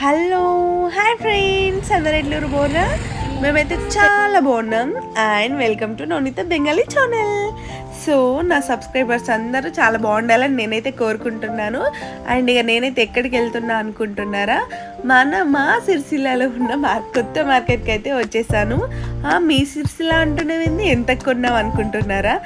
Hello hi friends అందరు ఎట్లూరు బాగున్నా మేమైతే చాలా బాగున్నాం. And welcome to Nonita Bengali channel. So నా సబ్స్క్రైబర్స్ అందరూ చాలా బాగుండాలని నేనైతే కోరుకుంటున్నాను. అండ్ ఇక నేనైతే ఎక్కడికి వెళ్తున్నా అనుకుంటున్నారా? మన మా సిరిసిల్లాలో ఉన్న మా కొత్త మార్కెట్కి అయితే వచ్చేసాను. మీ సిరిసిల్ల అంటున్నవి ఎంత కొన్నాం అనుకుంటున్నారా?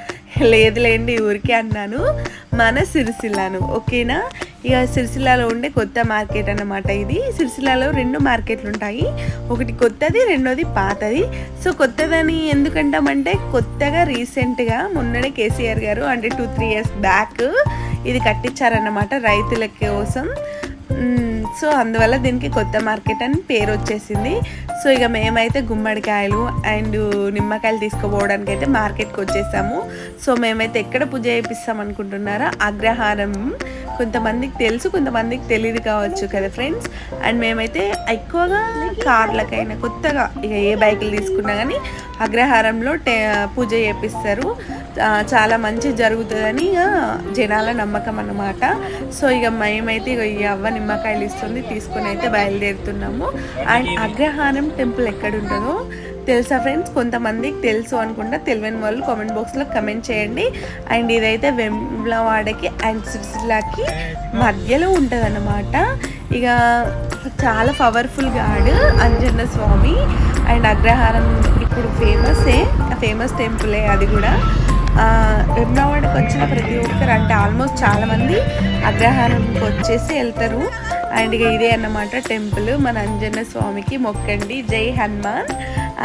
లేదులేండి ఊరికే అన్నాను. మన సిరిసిల్లాను ఓకేనా? ఇక సిరిసిల్లాలో ఉండే కొత్త మార్కెట్ అన్నమాట ఇది. సిరిసిల్లాలో రెండు మార్కెట్లు ఉంటాయి. ఒకటి కొత్తది రెండోది పాతది. సో కొత్తదని ఎందుకంటామంటే కొత్తగా రీసెంట్గా మొన్ననే కేసీఆర్ గారు అంటే టూ త్రీ ఇయర్స్ బ్యాక్ ఇది కట్టించారన్నమాట రైతుల కోసం సో అందువల్ల దీనికి కొత్త మార్కెట్ అని పేరు వచ్చేసింది. సో ఇక మేమైతే గుమ్మడికాయలు అండ్ నిమ్మకాయలు తీసుకుపోవడానికి అయితే మార్కెట్కి వచ్చేసాము. సో మేమైతే ఎక్కడ పూజ చేపిస్తాం అనుకుంటున్నారా? అగ్రహారం. కొంతమందికి తెలుసు కొంతమందికి తెలియదు కావచ్చు కదా ఫ్రెండ్స్. అండ్ మేమైతే ఎక్కువగా కార్లకైనా కొత్తగా ఇక ఏ బైకులు తీసుకున్నా కానీ అగ్రహారంలో టే పూజ చేపిస్తారు. చాలా మంచి జరుగుతుందని ఇక జనాల నమ్మకం అన్నమాట. సో ఇక మేమైతే ఇక ఈ అవ్వ నిమ్మకాయలు ఇస్తుంది తీసుకొని అయితే బయలుదేరుతున్నాము. అండ్ అగ్రహారం టెంపుల్ ఎక్కడ ఉంటుందో తెలుసా ఫ్రెండ్స్? కొంతమందికి తెలుసు అనుకుంటా తెలియని వాళ్ళు కామెంట్ బాక్స్లో కమెంట్ చేయండి. అండ్ ఇదైతే వెమ్లవాడకి అండ్ సిరిసిల్లాకి మధ్యలో ఉంటుంది ఇక చాలా powerful god Anjanna Swami. And Agraharam ఇప్పుడు ఫేమసే ఫేమస్ టెంపులే అది కూడా. వెమ్లవాడకి వచ్చిన ప్రతి ఒక్కరు అంటే ఆల్మోస్ట్ చాలామంది అగ్రహారంకి వచ్చేసి వెళ్తారు. అండ్ ఇక ఇదే అన్నమాట టెంపుల్ మన అంజన్న స్వామికి మొక్కండి. జై హనుమాన్.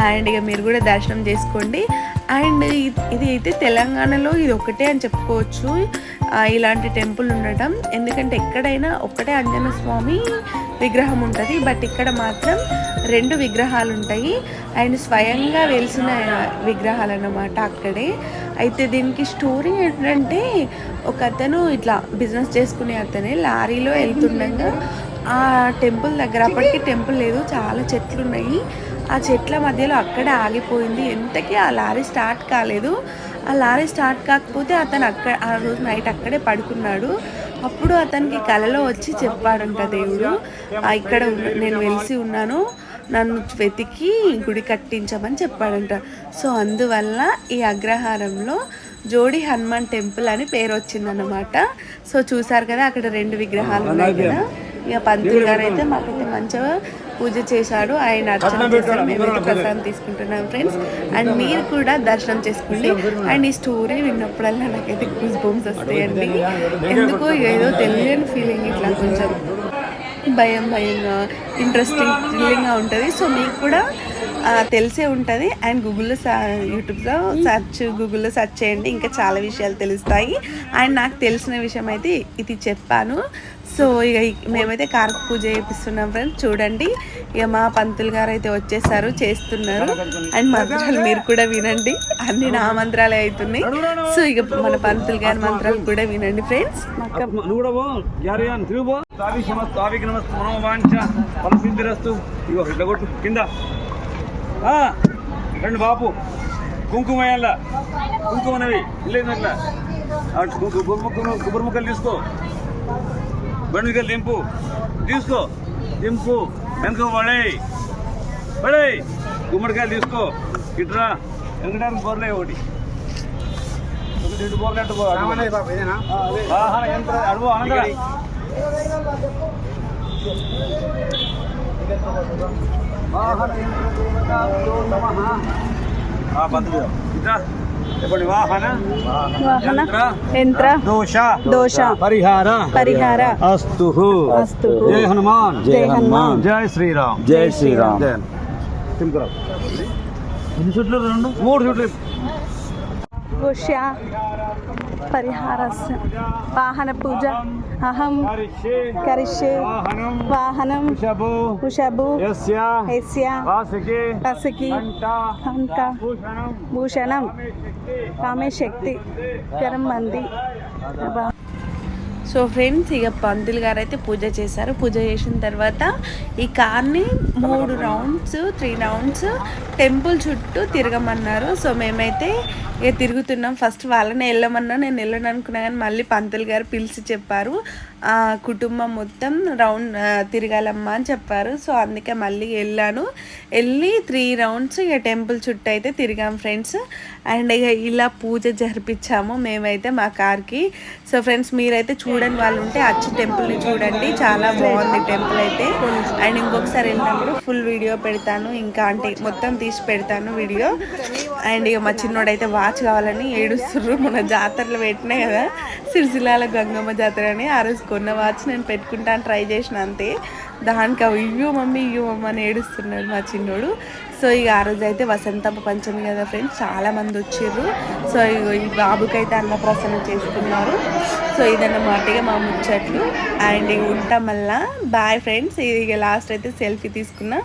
అండ్ ఇక మీరు కూడా దర్శనం చేసుకోండి. అండ్ ఇది అయితే తెలంగాణలో ఇది ఒకటే అని చెప్పుకోవచ్చు. ఇలాంటి టెంపుల్ ఉండటం. ఎందుకంటే ఎక్కడైనా ఒక్కటే అంజన స్వామి విగ్రహం ఉంటుంది. బట్ ఇక్కడ మాత్రం రెండు విగ్రహాలు ఉంటాయి. అండ్ స్వయంగా వెలిసిన విగ్రహాలు అన్నమాట అక్కడే. అయితే దీనికి స్టోరీ ఏంటంటే ఒక అతను ఇట్లా బిజినెస్ చేసుకునే అతనే లారీలో వెళ్తుండగా ఆ టెంపుల్ దగ్గర అప్పటికి టెంపుల్ లేదు చాలా చెట్లు ఉన్నాయి ఆ చెట్ల మధ్యలో అక్కడే ఆగిపోయింది. ఎంతకీ ఆ లారీ స్టార్ట్ కాలేదు. ఆ లారీ స్టార్ట్ కాకపోతే అతను అక్కడ ఆ రోజు నైట్ అక్కడే పడుకున్నాడు. అప్పుడు అతనికి కలలో వచ్చి చెప్పాడంట దేవుడు ఇక్కడ నేను వెలిసి ఉన్నాను. నన్ను వెతికి గుడి కట్టించమని చెప్పాడంట. సో అందువల్ల ఈ అగ్రహారంలో జోడి హనుమాన్ టెంపుల్ అని పేరు వచ్చిందన్నమాట. సో చూసారు కదా అక్కడ రెండు విగ్రహాలు ఉన్నాయి కదా. ఇక పంతులు గారు అయితే మాకైతే మంచిగా పూజ చేశాడు. ఆయన అర్చన చేశారు. మేమైతే ప్రసాదం తీసుకుంటున్నాం ఫ్రెండ్స్ అండ్ మీరు కూడా దర్శనం చేసుకోండి. అండ్ ఈ స్టోరీ విన్నప్పుడల్లా నాకైతే గూస్ బోమ్స్ వస్తాయండి ఎందుకో ఏదో తెలియని ఫీలింగ్ ఇట్లా కొంచెం. భయం భయంగా ఇంట్రెస్టింగ్ థ్రిల్లింగ్గా ఉంటుంది. సో మీకు కూడా తెలిసే ఉంటుంది. అండ్ గూగుల్లో యూట్యూబ్లో సెర్చ్ గూగుల్లో సెర్చ్ చేయండి. ఇంకా చాలా విషయాలు తెలుస్తాయి. అండ్ నాకు తెలిసిన విషయం అయితే ఇది చెప్పాను. సో ఇక మేమైతే కార్కు పూజ చేపిస్తున్నాం ఫ్రెండ్స్ చూడండి. ఇక మా పంతులు గారు అయితే వచ్చేసారు చేస్తున్నారు. అండ్ మంత్రాలు మీరు కూడా వినండి. అన్ని నా మంత్రాలే అవుతున్నాయి. సో ఇక మన పంతులు గారి మంత్రాలు కూడా వినండి ఫ్రెండ్స్ నువ్వు కూడా పో జారియాన్ తిరుగు పో తావి సమస్తు తావికి నమస్తు మనోవాంఛ ఫలసిద్ధిరస్తు ఇగో ఇట్లా కొట్టు కింద రండి బాపు. కుంకుమ వేయాల కుంకుమనవి లేదట్లా గుబ్బురు గుబ్బురు ముక్కలు తీసుకో. బండికలు దింపు. తీసుకో. దింపు. వెనక పడే పడే గుమ్మడికాయలు తీసుకో. ఇట్రా. వెంకటానికి బోర్లే ఒకటి. ఒకటి రెండు బోర్లు యంత్ర అడుగు. అనగా వాహన యంత్రదేవతాభ్యో నమః. ఆ, పంతులు గారు. ఇట్రా. చెప్పండి వాహన వాహన యంత్ర యంత్ర దోష దోష పరిహార పరిహార అస్తు అస్తు. జై హనుమాన్ జై హనుమాన్. జై శ్రీరామ్ జై శ్రీరామ్. జై తింకురా ఎన్ని చుట్లు రెండు మూడు చుట్లు ఉష్య పరిహార వాహన పూజ అహం కరిష్యే వాహనం ఉషభు కంఠ కంక భూషణం కామే శక్తి కరం మంది. సో ఫ్రెండ్స్ ఇక పంతులు గారు అయితే పూజ చేశారు. పూజ చేసిన తర్వాత ఈ కార్ని మూడు రౌండ్స్ త్రీ రౌండ్స్ టెంపుల్ చుట్టూ తిరగమన్నారు. సో మేమైతే ఇక తిరుగుతున్నాం. ఫస్ట్ వాళ్ళని వెళ్ళమన్నా. నేను వెళ్ళను అనుకున్నా కానీ మళ్ళీ పంతులు గారు పిలిచి చెప్పారు. కుటుంబం మొత్తం రౌండ్ తిరగాలమ్మా అని చెప్పారు. సో అందుకే మళ్ళీ వెళ్ళాను. వెళ్ళి త్రీ రౌండ్స్ ఇక టెంపుల్ చుట్టూ అయితే తిరిగాం ఫ్రెండ్స్. అండ్ ఇక ఇలా పూజ జరిపించాము మేమైతే మా కార్కి. సో ఫ్రెండ్స్ మీరైతే చూడని వాళ్ళు ఉంటే అచ్చి టెంపుల్ని చూడండి. చాలా బాగుంది టెంపుల్ అయితే. అండ్ ఇంకొకసారి వెళ్ళినప్పుడు ఫుల్ వీడియో పెడతాను. ఇంకా అంటే మొత్తం తీసి పెడతాను వీడియో. అండ్ ఇక మా చిన్నోడైతే వాచ్ కావాలని ఏడుస్తుర్రు. మన జాతరలు పెట్టినాయి కదా సిరిసిల్లాల గంగమ్మ జాతర అని ఆ రోజు కొన్న వాచ్ నేను పెట్టుకుంటాను ట్రై చేసిన అంతే. దానికి అవి ఇయ్యో మమ్మీ ఇయ్యో మమ్మ అని ఏడుస్తున్నాడు మా చిన్నోడు. సో ఇక ఆ రోజు అయితే వసంత పంచమి కదా ఫ్రెండ్స్ చాలా మంది వచ్చిర్రు. సో ఇగో ఈ బాబుకైతే అన్నప్రసన్న చేసుకున్నారు. సో ఇదన్నమాట ఇక మా ముచ్చట్లు. అండ్ ఇక ఉంటాం మళ్ళా. బాయ్ ఫ్రెండ్స్ ఇది ఇక లాస్ట్ అయితే సెల్ఫీ తీసుకున్నా.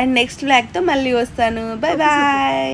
అండ్ నెక్స్ట్ బ్లాక్తో మళ్ళీ వస్తాను. Bye bye.